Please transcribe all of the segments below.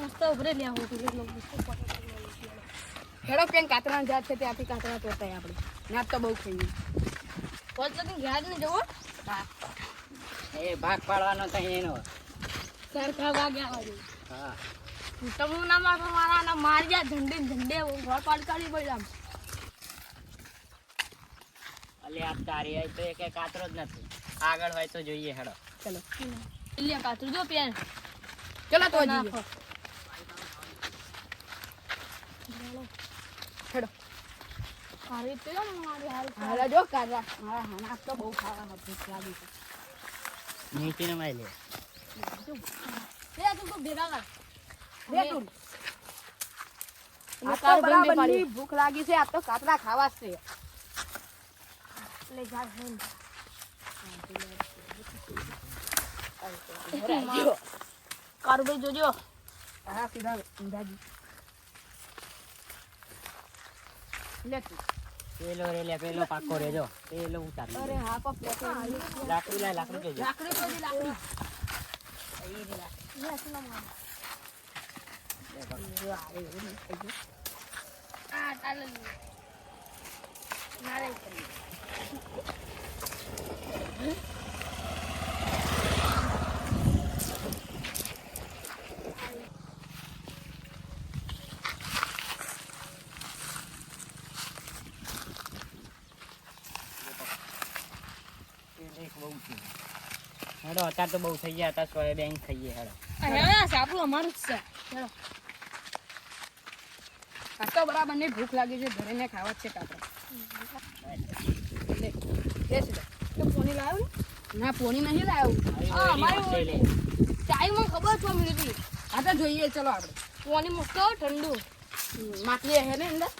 મસ્ત ઉભરે લે તો. હેડો પેન કાતરા જાત છે ત્યાંથી કાતરા તોડતા આપણે. નાત તો બહુ ખાઈએ હોજ લગી ઘેર જ નહીં જવો? એ ભાગ પાડવાનો તો એનો. સરખા વાગ્યા હોય હા. તમે ના મારો મારા ના મારી જા ઝંડે ને ઝંડે. ઘર પાડ કાઢી અલે આ તારી હોય તો એક કાતરો જ નથી. આગળ હોય તો જોઈએ હેડો. ચલો. લે કાતરું જો પેન ચલો તો નાખો. જઈએ હેડો. તો મારી હાલ હાલા જો કાતરા મારા હાના તો બહુ ખાવા ભૂખ લાગી છે. નીચે નમાઈ લે. લે તું તો ભેગા કર બે તું. આ તો કારું બંને બરાબરની પાડી. ભૂખ લાગી છે આ તો કાતરા ખાવા છે. લે જા હેન. જોજો. હા સીધા ઊંધાજી લે તું પેલો રે લે પેલો પાકો રે જો. પેલો ઉતાર. અરે હા કો તો લાકડી લાય લાકડી જોજો. લાકડી તો દી લાકડી. લે સુના માર આ તાલ નારે હેડો અત્યારે તો બહુ થઈ ગયા હતા સોએ બેંક થઈ ગયા હેડો. સાપડું અમારું જ છે. હેડો. આ તો બરાબર ને ભૂખ લાગી છે ઘરે ને ખાવા છે કાતરા લે લે તો પોની લાવ્યો ને? ના પોણી નહીં લાવ્યું. હા અમારી ચાય મને ખબર છે મિલતી આ તો જોઈએ ચલો આપણે. પોની મૂકતો ઠંડુ. માટલી હે ને અંદર?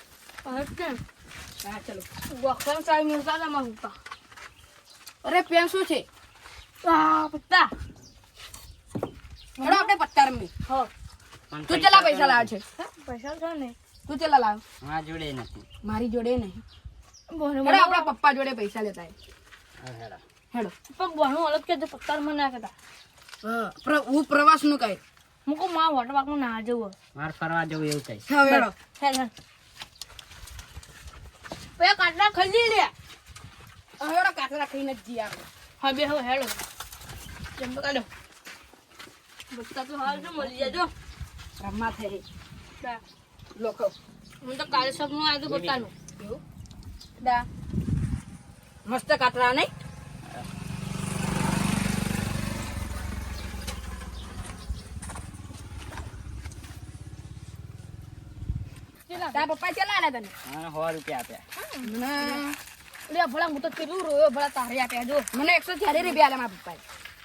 હા ચલો. વખત ચાઈ મૂકતા હતા મારા પપ્પા. અરે પેન શું છે? આ પત્તા. હેડો આપણે પત્તા રમી હો. તું ચલા પૈસા લાવ છે? પૈસા છે ને. તું ચલા લાવ? મારા જોડે નથી. મારી જોડે નહીં. બોનો હેડો આપણા પપ્પા જોડે પૈસા લેતા હેડો. હેડો. પણ બોનો અલગ કે જે પત્તા મને ના કરતા હા હું પ્રવાસનું કહે મુકો માં વોટર પાર્કમાં ના જવું માર ફરવા જવું એવું કઈ. હવે હેડો. હે હે પે કાટલા ખલી લે. હવે કાતરા ખાઈને જ જઈએ આપણે હા બે હવે હેડો. જેમ તો કાઢો બત્તા તો હાલ છે મળી જાજો. રમવા થઈ. લોકો હું તો કાલે સપનું આવ્યું બત્તાનું એવું? દા. મસ્ત કાતરા નહીં? તારા પપ્પા ચેલા તને? મને સો રૂપિયા આપ્યા. લે ભલા હું તો કેટલું રોયો ભલા તારે આપ્યા જો. મને એકસો ચાલીસ રૂપિયા આલ્યા મારા પપ્પાએ.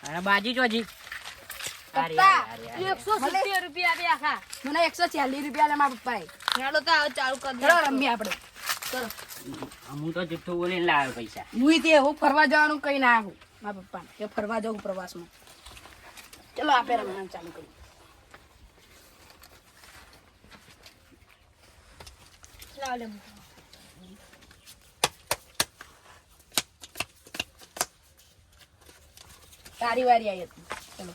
અને બાજી ચોજી. એકસો સિત્તેર રૂપિયા આપ્યા ખા મને એકસો ચાલીસ રૂપિયા મારા પપ્પાએ. ચાલો તો ચાલુ કરી રમીએ આપણે. ચલો. હું તો જુઠ્ઠું બોલીને લાવ્યો પૈસા. હું તે હું ફરવા જવાનું કઈ ના આવું મારા પપ્પા કે ફરવા જવું પ્રવાસમાં. ચલો આપે રમવાનું ચાલુ કરી. લાવ લે તારી વારી આવી હતી. ચલો.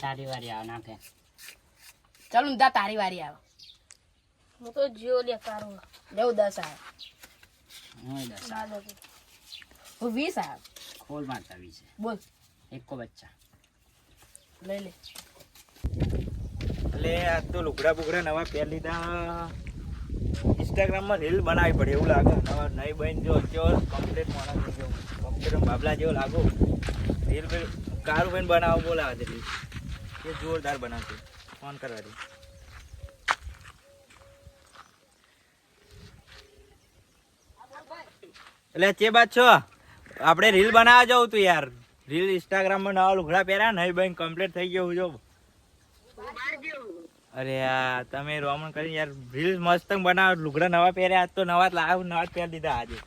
તારી વારી આવે નાખે. ચલો દા તારી વારી આવે. હું તો જીઓ લે કારો લેવું દસ આવે. હું દસ ના હું વીસ આવે. ખોલ મારતા વીસ. બોલ. એકો બચ્ચા. લઈ લે. એટલે આ તો લુગડા બુગડા નવા પહેર લીધા. ઇન્સ્ટાગ્રામમાં રીલ બનાવવી પડે એવું લાગે. નવા નહીં બહેન જો કેવો કમ્પ્લીટ માણસ જેવો. કમ્પ્લીટ બાબલા જેવો લાગો. રીલ કારું બેન બનાવો બોલાવે છે રીલ એ જોરદાર બનાવશે. ફોન કરવા દે. એટલે ચે બાત છો. આપણે રીલ બનાવવા જવું તું યાર. રીલ ઇન્સ્ટાગ્રામમાં નવા લુગડા પહેર્યા નહીં બહેન કમ્પ્લીટ થઈ ગયું જો. અરે યાર તમે રોમન કરી યાર, રીલ મસ્ત બનાવો. લુગડા નવા પહેર્યા, આજ તો નવા લાવ, નવા જ પહેરી દીધા આજે.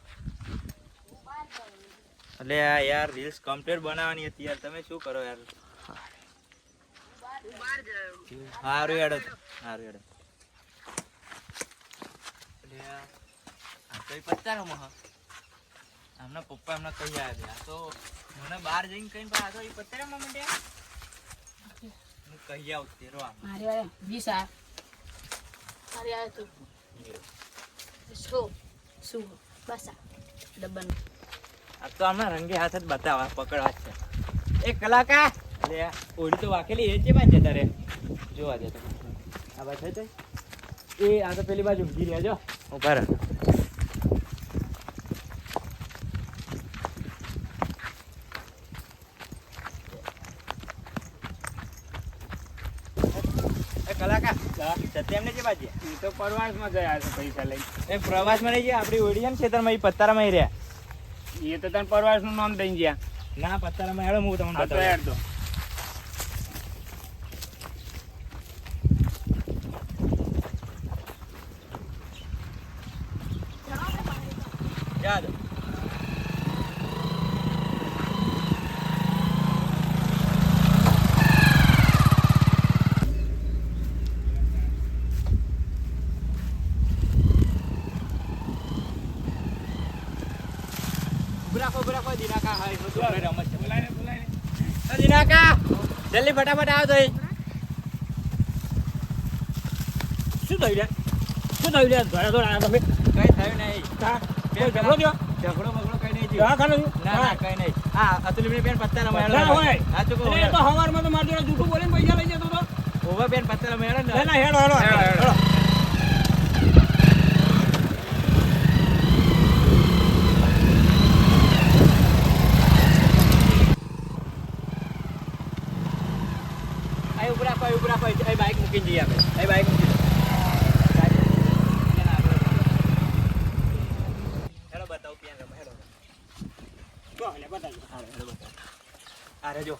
એટલે યાર, રીલ્સ કમ્પ્લીટ બનાવવાની હતી યાર. તમે શું કરો યાર? સારું હેડો. સારું હેડો. એટલે આ પત્તા રમો હા આમના પપ્પા હમણાં કહી આવ્યા. આ તો મને બહાર જઈને કઈ આ તો એ પત્તા રમવા માંડ્યા. હું કહી આવું તેરો આ મારી વાળે વીસ આ અરે આ તું શું? શું? બસ આ. ડબ્બન. આ તો આમને રંગે હાથ જ બતાવવા પકડવા જ છે. એ કલાકા લે ઓડી તો વાકેલી એ છે બાજુ જતા રે જોવા દે તમે આ બાજુ છે એ આ તો પેલી બાજુ ઊભી રહ્યા જો ઊભા રહો એ કલાકાર સત્યમને છે એ તો પરવાસમાં ગયા છે પૈસા લઈ એ પ્રવાસમાં નહીં ગયા? આપણી ઓડી ને ખેતરમાં એ પત્તારામાં રહ્યા. એ તો તને પરવાસનું નામ દઈ ગયા. ના પત્તારામાં હેડો હું તમને બતાવું. તો યાદ ઉભરાખો ઉભરાખો દિનાકા હાય તો તો રમત છે બોલાય ને બોલાય ને તો દિનાકા જલ્દી ફટાફટ આવો તો શું થયું યાર શું થયું યાર ધોળા ધોળા તમે કઈ થયું નહીં. બેન, કોઈ ઝઘડો થયો? ઝઘડો બગડો કઈ નહીં થયું. દવાખાનું ના ના કઈ નહીં. હા બેન પત્તા રમાડો ના હોય. હા તો એ તો હવારમાં તો મારી જોડે જૂઠું બોલીને પૈસા લઈ જતો તો ઓવા બેન પત્તા રમાડો ના? ના હેડો હેડો હેડો, હેડો. અહીં ઊભા રાખો, અહીં ઊભા રાખો. અહીં બાઈક મૂકીને જઈએ આપણે. અહીં બાઈક મૂકી દો. હેડો બતાવો ક્યાં રમે, હેડો. હારે જો.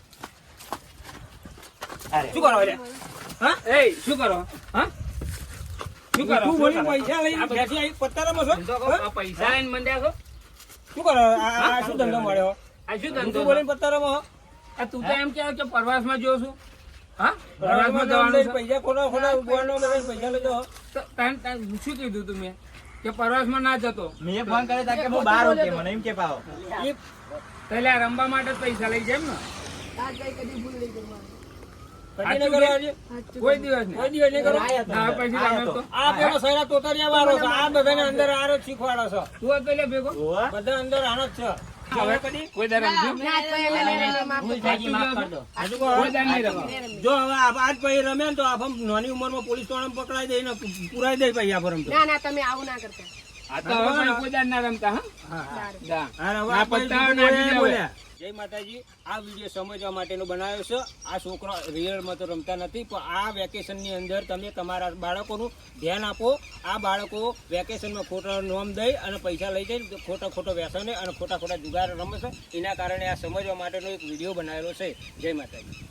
હારે. શું કરો એટલે હા એ શું કરો હા શું કરો તું બોલી પૈસા લઈને બેસી આવી પત્તારામાં રમો છો? પૈસા લઈને મંડ્યા છો શું કરો આ- શું ધંધો મળ્યો આ શું ધંધો બોલીને પત્તારામાં આ તું તો એમ કે પરવાસમાં જો છું હા પ્રવાસમાં જવાનું પૈસા ખોલા ખોલા બધા પૈસા લેજો શું કીધું તું મેં કે પરવાસમાં ના જતો મેં ફોન કર્યો તા કે હું બહાર મને એમ કે પાવો એટલે આ રમવા માટે પૈસા લઈ જાય ને? આજ કઈ કદી ભૂલ નહીં કરવાની. કદી ન કરો આજે? કોઈ દિવસ કોઈ દિવસ નહીં કરો ના પછી રમે તો. આ પેલો સૈરા તોતરિયા વાળો છે. આ બધાને અંદર આરો શીખવાડો છે. તું હતો ભેગો? બધા અંદર આનો જ છે. હવે જો આજ પછી રમે તો આપ નાની ઉંમરમાં પોલીસવાળા પકડાઈ દે ને પુરાઈ દે પછી આ ના તમે આવું ના કરતા. આ. જય માતાજી. વીડિયો સમજવા માટેનો બનાવ્યો છે. આ છોકરો રિયલમાં તો રમતા નથી પણ આ વેકેશનની અંદર તમે તમારા બાળકોનું ધ્યાન આપો. આ બાળકો વેકેશનમાં ખોટા નોમ દઈ અને પૈસા લઈ જઈને ખોટા ખોટો વ્યસને અને ખોટા ખોટા જુગાર રમે છે. એના કારણે આ સમજવા માટેનો એક વીડિયો બનાવેલો છે. જય માતાજી.